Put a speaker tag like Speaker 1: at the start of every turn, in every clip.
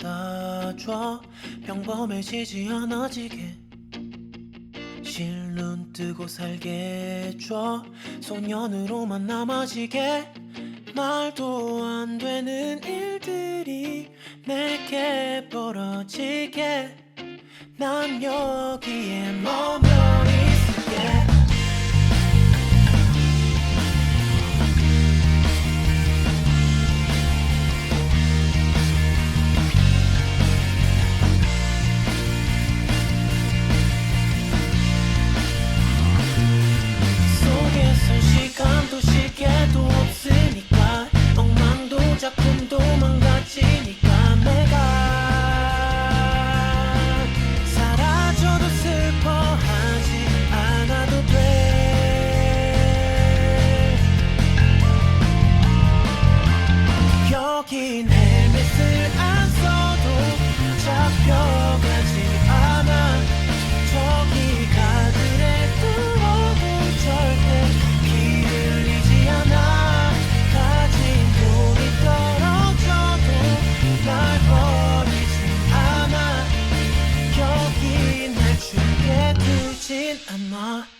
Speaker 1: 받아줘. 평범해지지 않아지게. 실눈 뜨고 살게 해줘. 소년으로만 남아지게. 말도 안 되는 일들이 내게 벌어지게. 난 여기에 머물 긴 헬멧을 안 써도 잡혀가지 않아. 저기 가들의 뜨거운 절대 피 흘리지 않아. 가진 돈이 떨어져도 날 버리지 않아. 여기 날 죽게 두진 않아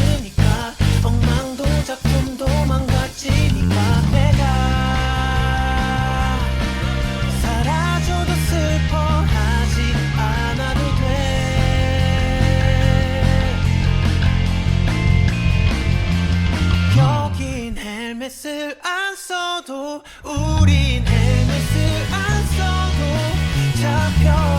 Speaker 1: 안 써도 우린 헤맬 수안 써도 잡혀.